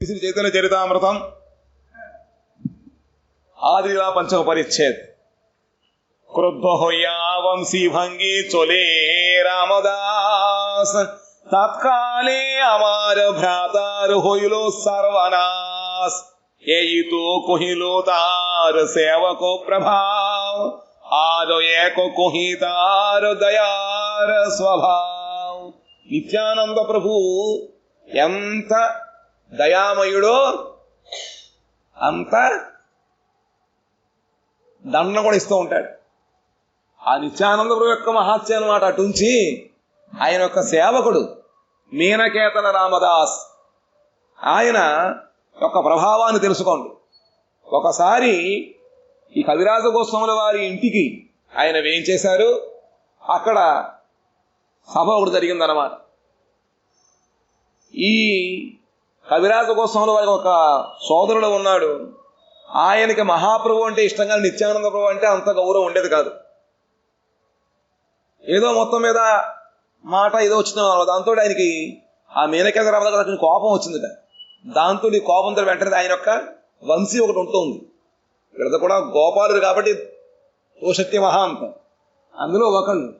श्री चैतन्य चरितामृतम, आदिला पंचम परिच्छेद। क्रुद्ध हो यावंशी भंगी चोले रामदास, तत्काले अमार भ्रातार होइलो सर्वनाश। ये तो कोहिलो तार सेवको प्रभाव आदो एको कोहितार दयार स्वभाव। नित्यानंद प्रभु ಎಂಥ దయామయుడో అంత దండన కూడా ఇస్తూ ఉంటాడు. ఆ నిత్యానంద యొక్క మహాత్య అనమాట అటుంచి ఆయన యొక్క సేవకుడు మీనకేతన రామదాస్. ఆయన యొక్క ప్రభావాన్ని తెలుసుకోండి. ఒకసారి ఈ కవిరాజ గోస్వాముల వారి ఇంటికి ఆయన ఏం చేశారు? అక్కడ సభ ఒకటి జరిగిందన్నమాట. ఈ కవిరాజ గోస్వాముల వారికి ఒక సోదరుడు ఉన్నాడు. ఆయనకి మహాప్రభు అంటే ఇష్టంగా నిత్యానంద ప్రభు అంటే అంత గౌరవం ఉండేది కాదు. ఏదో మొత్తం మీద మాట ఏదో వచ్చిన దాంతో ఆయనకి ఆ మేనకేంద్ర రామ కొంచెం కోపం వచ్చిందిట. దాంతో ఈ కోపంతో వెంటనే ఆయన యొక్క వంశీ ఒకటి ఉంటుంది. వీళ్ళది కూడా గోపాలుడు కాబట్టి ఓశక్తి మహాంత అందులో ఒకళ్ళు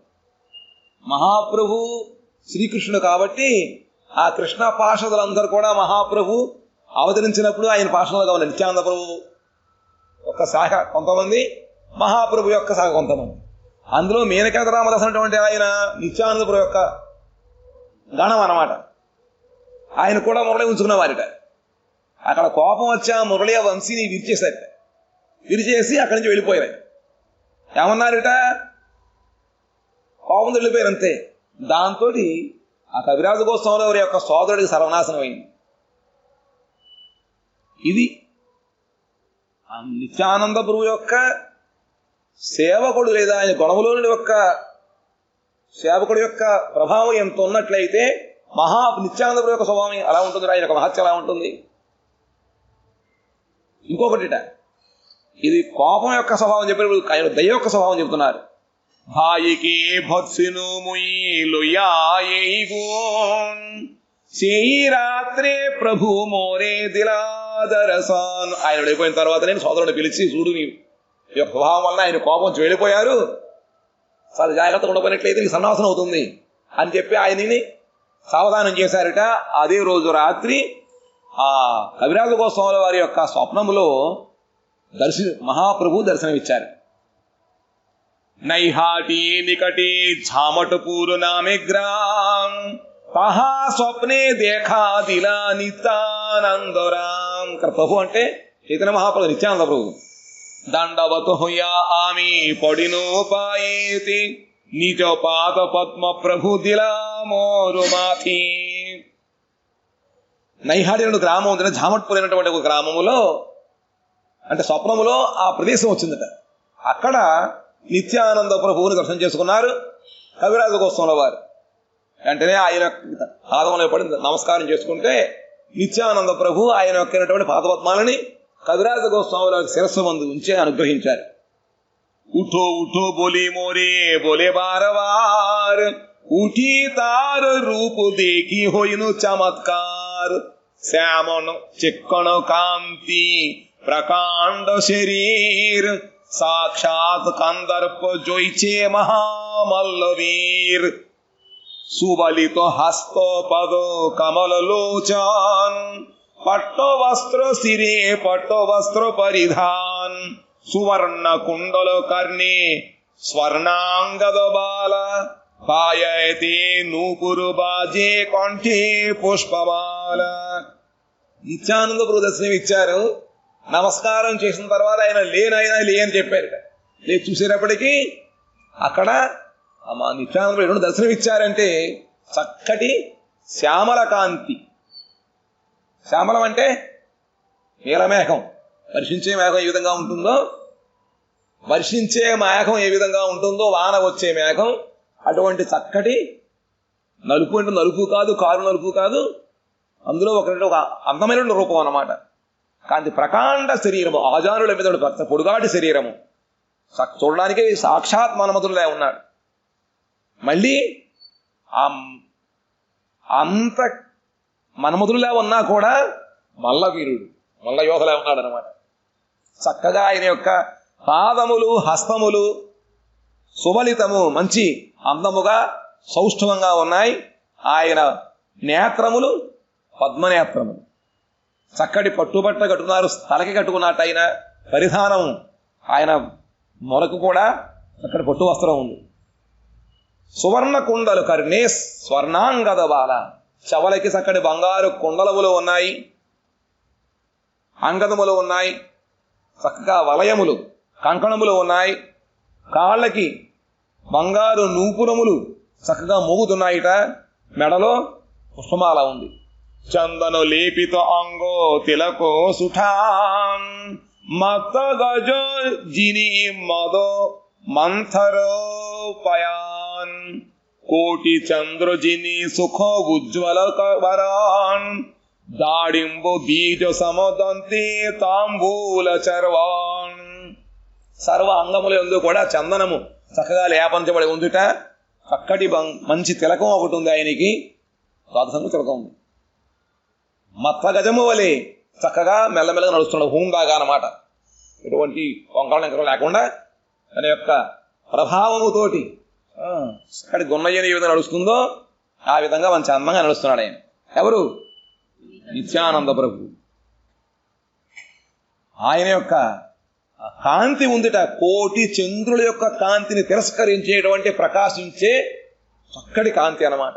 మహాప్రభు శ్రీకృష్ణుడు కాబట్టి ఆ కృష్ణ పార్షదులందరూ కూడా మహాప్రభు అవతరించినప్పుడు ఆయన పార్షదులుగా ఉన్న నిత్యానంద ప్రభు ఒక శాఖ కొంతమంది మహాప్రభు యొక్క శాఖ కొంతమంది. అందులో మేనకేంద్ర రామదాస్ అనేటువంటి ఆయన నిత్యానంద ప్రభు యొక్క గణం అన్నమాట. ఆయన కూడా మురళి ఉంచుకున్న వారిట అక్కడ కోపం వచ్చా మురళి ఆ వంశీని విరిచేశారట. విరిచేసి అక్కడి నుంచి వెళ్ళిపోయారు. ఏమన్నారట? కోపం వెళ్ళిపోయారు అంతే. దాంతో ఆ కవిరాజు గోత్సవంలో వారి యొక్క సోదరుడికి సర్వనాశనం అయింది. ఇది ఆ నిత్యానంద ప్రభు యొక్క సేవకుడు లేదా ఆయన గుణములోని యొక్క సేవకుడు యొక్క ప్రభావం ఎంత ఉన్నట్లయితే మహా నిత్యానంద ప్రభు యొక్క స్వభావం అలా ఉంటుంది ఆయన యొక్క మహత్య ఎలా ఉంటుంది. ఇంకొకటిట ఇది కోపం యొక్క స్వభావం చెప్పినప్పుడు ఆయన దయ యొక్క స్వభావం చెబుతున్నారు ভাইকে ভৎসিনু মুই লইয়াই গুণ সেই రాత్రే ప్రభు మోరే దిలాదరసాన్ ఆయన వెళ్ళిపోయిన తర్వాత నేను సోదరుడు పిలిచి చూడు నీ యొక్క స్వభావం వలన ఆయన కోపం వచ్చి వెళ్ళిపోయారు చాలా జాగ్రత్తగా ఉండకపోయినట్లయితే నీకు సన్నాసనం అవుతుంది అని చెప్పి ఆయనని సావధానం చేశారట అదే రోజు రాత్రి ఆ కవిరాజ గోస్వాముల వారి యొక్క స్వప్నములో దర్శి మహాప్రభు దర్శనమిచ్చారు నైహాటి నికటే ఝామటపూర్ నామె గ్రాం తహా స్వప్నే దేఖా దిలా నిత్యానందరాం ప్రభు అంటే చైతన్య మహాప్రభు నిత్యానంద ప్రభు. దండవతు హుయా ఆమె పడినో పాయేతి నిజ పాద పద్మ ప్రభు దిలా మోరు మాథి. నైహాడి అనే గ్రామం ఉంది జామట్పూర్ అనేటువంటి ఒక గ్రామములో అంటే స్వప్నములో ఆ ప్రదేశం వచ్చిందట. అక్కడ నిత్యానంద ప్రభువుని దర్శనం చేసుకున్నారు కవిరాజ గోస్వాముల వారు. వెంటనే ఆయన పాదములో పడి నమస్కారం చేసుకుంటే నిత్యానంద ప్రభు ఆయన యొక్క పాదపద్మాలని కవిరాజ గోస్వాముల శిరస్సు మందు ఉంచి అనుగ్రహించారు. ఉఠో ఉఠో బోలి మోరే బోలే బారవార్ ఉఠి తార రూపు దేకి హోయిను చమత్కార్. శ్యామను చిక్కను కాంతి ప్రకాండ శరీర్ సాక్షాత్ కందర్ప జొయిచే మహామల్లవీర్ সুবালিত হস্ত পদ কমল লোচন পট্ট বস্ত্র শিরে পট্ট বস্ত্র পরিধান সুবর্ণ কুণ্ডল কর্ণে স্বর্ণাঙ্গদ বাল পায়তে নূপুর బాజే కంఠే పుష్పమాల నిత్యానంద ప్రదర్శనం ఇచ్చారు నమస్కారం చేసిన తర్వాత ఆయన లేనైనా లే అని చెప్పారు. లేదు చూసేటప్పటికీ అక్కడ మా నిత్యానంద ఎటువంటి దర్శనం ఇచ్చారంటే చక్కటి శ్యామల కాంతి. శ్యామలం అంటే నీలమేఘం వర్షించే మేఘం ఏ విధంగా ఉంటుందో వర్షించే మేఘం ఏ విధంగా ఉంటుందో వాన వచ్చే మేఘం అటువంటి చక్కటి నలుపు అంటే నలుపు కాదు కారు నలుపు కాదు అందులో ఒకటి ఒక అందమైన రూపం అన్నమాట. కాంతి ప్రకాండ శరీరము ఆజానుల మీద పొడుగాటి శరీరము. చూడడానికి సాక్షాత్ మన్మధులే ఉన్నాడు. మళ్ళీ అంత మన్మధుల్లా ఉన్నా కూడా మల్లవీరుడు మల్ల యోధలా ఉన్నాడు అనమాట చక్కగా ఆయన యొక్క పాదములు హస్తములు సుబలితము మంచి అందముగా సౌష్ఠవంగా ఉన్నాయి. ఆయన నేత్రములు పద్మనేత్రములు. చక్కటి పట్టుబట్ట కట్టుకున్నారు తలకి కట్టుకున్నట్టు ఆయన పరిధానం ఆయన మొలకు కూడా చక్కటి పట్టు వస్త్రం ఉంది. సువర్ణ కుండలు కర్ణే స్వర్ణాంగద బాల. చవలకి చక్కటి బంగారు కుండలములు ఉన్నాయి. అంగదములు ఉన్నాయి. చక్కగా వలయములు కంకణములు ఉన్నాయి. కాళ్ళకి బంగారు నూపురములు చక్కగా మోగుతున్నాయిట. మెడలో పుష్పమాల ఉంది. చందను లేపిత అంగో తిలకో సుఠాం మత గజో జిని మదో మంథరో కోటి చంద్రజిని సుఖ ఉజ్వల వరాన్ దాడింబు బీజ సమదంతి తాంబూల చర్వాన్ సర్వ అంగముల ఎందు కూడా చందనము చక్కగా లేపంచబడి ఉందిట. చక్కటి బం- మంచి తిలకం ఒకటి ఉంది ఆయనకి. ద్వాదశంగు తిలకం ఉంది. మత్త గజము వలె చక్కగా మెల్లమెల్లగా నడుస్తున్నాడు హూందాగా అన్నమాట. ఎటువంటి వంకరం ఎంకరం లేకుండా తన యొక్క ప్రభావముతోటి ఆ, గున్నయ్యని ఏ విధంగా నడుస్తుందో ఆ విధంగా మంచి అందంగా నడుస్తున్నాడు ఆయన. ఎవరు? నిత్యానంద ప్రభు. ఆయన యొక్క కాంతి ఉందిట కోటి చంద్రుల యొక్క కాంతిని తిరస్కరించేటువంటి ప్రకాశించే చక్కటి కాంతి అన్నమాట.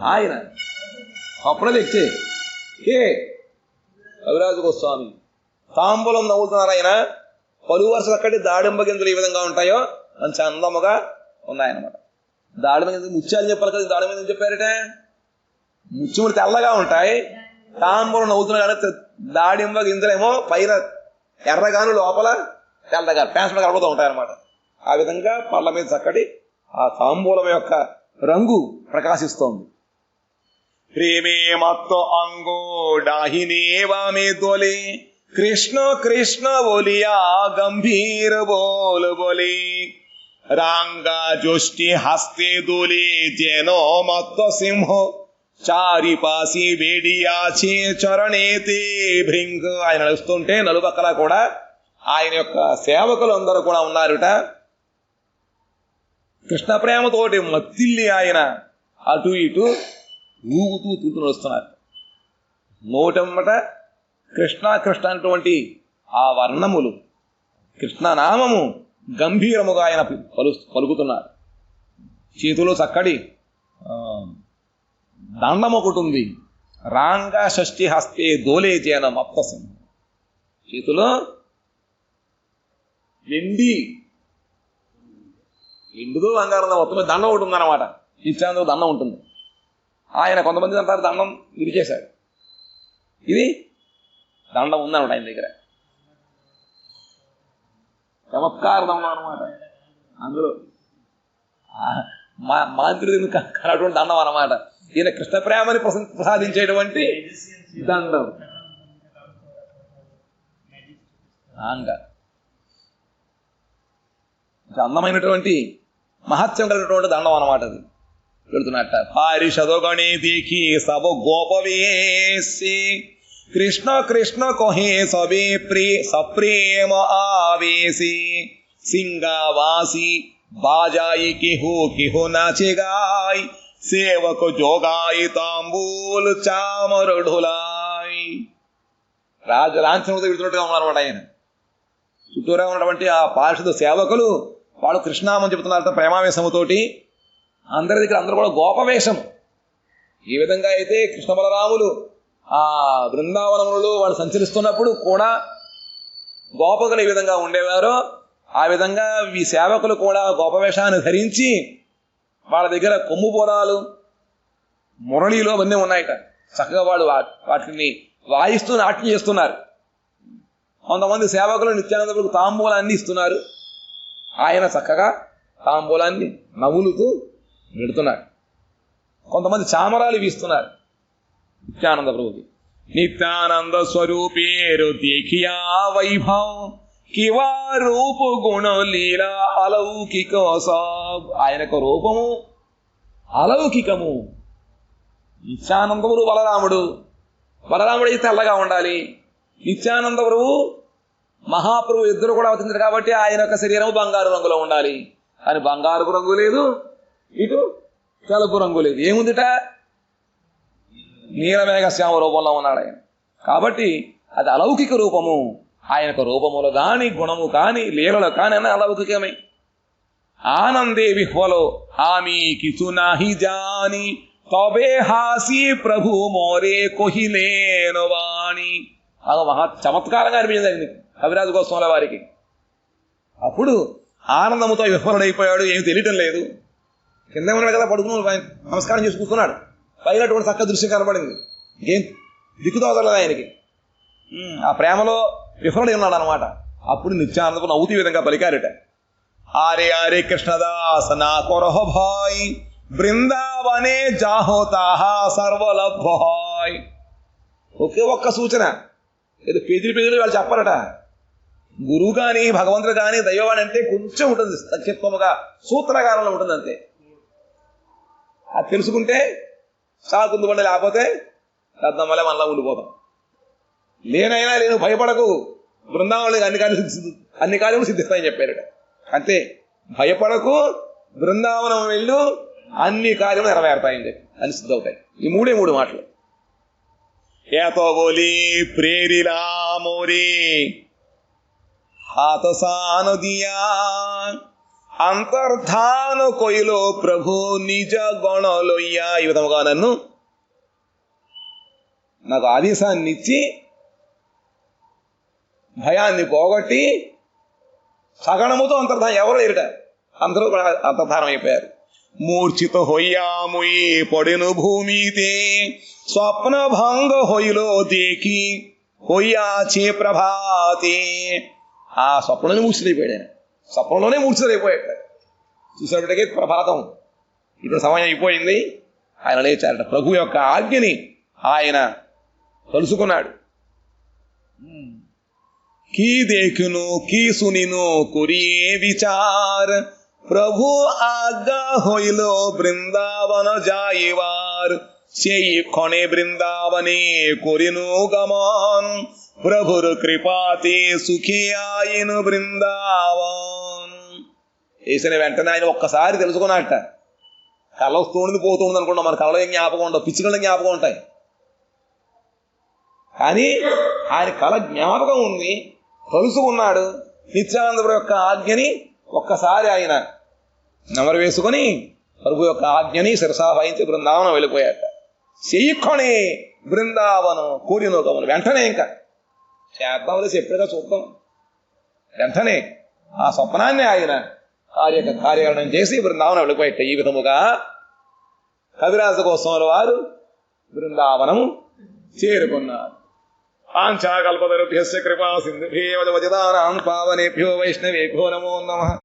ఆయన స్వప్న వ్యక్తి ఏ కవిరాజు గోస్వామి తాంబూలం నవ్వుతున్నారు ఆయన. పలు వరుసలు అక్కడే దాడింబ గింజలు ఏ విధంగా ఉంటాయో మంచి అందముగా ఉన్నాయన్నమాట. దాడిమ గింజలు ముత్యాలు చెప్పాలి కదా దాడిమ గింజలు చెప్పారట? ముత్యములు తెల్లగా ఉంటాయి. తాంబూలం నవ్వుతున్నా కానీ దాడింబ గింజలేమో పైన ఎర్రగాను లోపల తెల్లగా ప్యాన్స్ కలుపుతూ ఉంటాయి ఆ విధంగా పళ్ళ మీద చక్కటి ఆ తాంబూలం యొక్క రంగు ప్రకాశిస్తోంది. ప్రేమే మత్త అంగో డాహినేవామే దొలే కృష్ణ కృష్ణ బోలియా గంభీర গম্ভীর బోలి. రాంగా జోష్టి যষ্টি হাসতে జనో మత్త సింహ. చారి పాసి వేడియాచి చరణేతి భృంగ్. ఆయన నడుస్తుంటే నలుపక్కల కూడా ఆయన యొక్క సేవకులు అందరూ కూడా ఉన్నారుట. కృష్ణ ప్రేమతోటి మత్తిల్లి ఆయన అటు ఇటు ఊగుతూ తూతూ వస్తున్నారు నోటమ్మట కృష్ణ కృష్ణ అనేటువంటి ఆ వర్ణములు కృష్ణనామము గంభీరముగా ఆయన పలు పలుకుతున్నారు. చేతిలో చక్కటి దండం ఒకటి ఉంది రాంగా షష్ఠి హస్తే దోలే చేన మప్తసం. చేతిలో ఎండి ఎండుదో బంగారం మొత్తం దండం ఒకటి ఉందన్నమాట. నిత్యానంద దండం ఉంటుంది. ఆయన కొంతమంది అంటారు దండం విరిచేశాడు ఇది దండం ఉందన్నమాట ఆయన దగ్గర. చమత్కార దండం అనమాట అందులో ఆ మా మాంత్రుడిని కలటువంటి దండం అనమాట ఈయన కృష్ణ ప్రేమని ప్రసాదించేటువంటి దండం. అందమైనటువంటి మహత్యం కలిగినటువంటి దండం అన్నమాట అది. పెడుతున్నట్ట. పారిషదొగణి దీకి సబ గోపవేసి. కృష్ణ కృష్ణ కొహే సబే ప్రే సప్రేమ ఆవేసి. సింగావాసి బాజాయి కిహు కిహు నాచి గాయ్ జోగాయి తాంబూలు చామరుఢులాయ్ రాజ లాంఛనంతో విడుతున్నట్టుగా ఉన్నారన్నమాట ఆయన. చుట్టూరా ఉన్నటువంటి ఆ పార్షద సేవకులు వాళ్ళు కృష్ణామని చెబుతున్నారట ప్రేమావేశముతోటి. అందరి దగ్గర అందరూ కూడా గోపవేషం ఈ విధంగా అయితే కృష్ణ బలరాములు ఆ బృందావనములలో వాళ్ళు సంచరిస్తున్నప్పుడు కూడా గోపకులు ఏ విధంగా ఉండేవారో. ఆ విధంగా ఈ సేవకులు కూడా గోపవేషాన్ని ధరించి వాళ్ళ దగ్గర కొమ్ము పోరాలు మురళీలు అవన్నీ ఉన్నాయట. చక్కగా వాళ్ళు వాటిని వాయిస్తూ నాట్యం చేస్తున్నారు. కొంతమంది సేవకులు నిత్యానందపురికి తాంబూలాన్ని ఇస్తున్నారు. ఆయన చక్కగా తాంబూలాన్ని నవ్వులుతూ పెడుతున్నారు కొంతమంది చామరాలు వీస్తున్నారు. నిత్యానంద ప్రభుకి నిత్యానంద స్వరూపేరు దేఖియా వైభవ్. కివా రూప గుణ లీలా అలౌకిక ఆయనకు ఆయన యొక్క రూపము అలౌకికము. నిత్యానందములు బలరాముడు. బలరాముడు అయితే తెల్లగా ఉండాలి. నిత్యానంద ప్రభు మహాప్రభు ఇద్దరు కూడా అవుతుంది కాబట్టి ఆయన యొక్క శరీరం బంగారు రంగులో ఉండాలి. అని బంగారు రంగు లేదు. ఇటు తెలుపు రంగు లేదు ఏముందిట? నీలమేఘ శ్యామ రూపంలో ఉన్నాడు ఆయన. కాబట్టి అది అలౌకిక రూపము. ఆయనకు రూపములు కానీ గుణము కానీ లీలలు కాని అని అలౌకికమే. ఆనందే విహ్వలో ఆమె కిసు నాహి జాని తబే హాసి ప్రభు మోరే కొహిలేను వాణి. అది మహా చమత్కారంగా అనిపించింది ఆయనకి కవిరాజు గోస్వాముల వారికి. అప్పుడు ఆనందముతో విఫలుడైపోయాడు ఏమి తెలియటం లేదు. కింద ఉన్నాడు కదా పడుకుని ఆయన నమస్కారం చేసి కూర్చున్నాడు. పైన అటువంటి చక్క దృశ్యం కనబడింది. ఏం? దిక్కుతోదలేదు ఆయనకి. ఆ ప్రేమలో విఫలుడై ఉన్నాడు అనమాట అప్పుడు నిత్యానందపు నవ్వుతీ విధంగా పలికారట. ఆరే ఆరే కృష్ణదాస్ నా కొరహ భాయ్ బృందావనే జాహోతాహా సర్వలభాయ్ ఒకే ఒక్క సూచన. ఏదో పేదలు పేదలు వాళ్ళు చెప్పరట. గురువు కానీ భగవంతుడు కానీ దైవవాణి అంటే కొంచెం ఉంటుంది. సంక్షిప్తముగా సూత్రకారంలో ఉంటుంది అంతే అది తెలుసుకుంటే సాగుతుంది కుందుపండి లేకపోతే దద్దమ్మలే మనలా ఉండిపోతాం. లేనైనా లేదు భయపడకు. బృందావళికి అన్ని కార్యములు అన్ని కార్యములు సిద్ధిస్తాయని చెప్పారు అంతే. భయపడకు బృందావనం వెళ్ళు అన్ని కార్యములు నెరవేరుతాయని చెప్పి. అని సిద్ధవుతాయి ఈ మూడే మూడు మాటలు. ఏతోగోలి ప్రేరిలా మోరీ హాతసానుదియా. అంతర్ధాన కొయిలో ప్రభు నిజ గణ లొయ్యా ఈ విధముగా నన్ను నాకు ఆదేశాన్ని ఇచ్చి భయాన్ని పోగొట్టి సగణముతో అంతర్ధానం ఎవరు లేరుట? అందరూ కూడా అంతర్ధానం అయిపోయారు. మూర్ఛిత హొయ్యాముయి పొడిను భూమితే స్వప్న భంగ హొయ్యలో దేకి హొయ్యాచే ప్రభాతే. ఆ స్వప్నని మూసిపోయాడు ఆయన. సప్నంలోనే మూర్ఛితలైపోయాట చూసినప్పటికే ప్రభాతం ఇప్పుడు సమయం అయిపోయింది. ఆయన లేచారట. ప్రభు యొక్క ఆజ్ఞని ఆయన కలుసుకున్నాడు కీ దేఖును కీ సునిను కొరియే విచార్? ప్రభు ఆజ్ఞా హోయిలో బృందావన జాయివార్. చేయి కొనే బృందావనే కొరిను గమాన్. ప్రభురు కృపాతే సుఖీ ఆయను బృందావన్ వేసిన వెంటనే ఆయన ఒక్కసారి తెలుసుకున్నట్ట కళ వస్తుంది పోతుంది అనుకున్నాం మన కళలో ఏం జ్ఞాపకం ఉండవు పిచ్చుకళ్ళ జ్ఞాపకం ఉంటాయి. కానీ ఆయన కళ జ్ఞాపకం ఉంది కలుసుకున్నాడు నిత్యానందపురం యొక్క ఆజ్ఞని ఒక్కసారి ఆయన నెమరు వేసుకొని ప్రభు యొక్క ఆజ్ఞని శిరసాహించి బృందావనం వెళ్ళిపోయాట చెయ్యకొని బృందావనం కూడినోకమును వెంటనే ఇంకా చేద్దాం చెప్పేదా చూద్దాం వెంటనే ఆ స్వప్నాన్ని ఆయన కార్య కార్యాలయం చేసి బృందావనం వెళ్ళిపోయాట ఈ విధముగా కవిరాజ కోసం వారు బృందావనం చేరుకున్నారు. పాంచాకల్పతరుభ్యస్య కృపా సింధుభ్యేవ వజదానాం పావనేభ్యో వైష్ణవేభ్యో నమో నమః.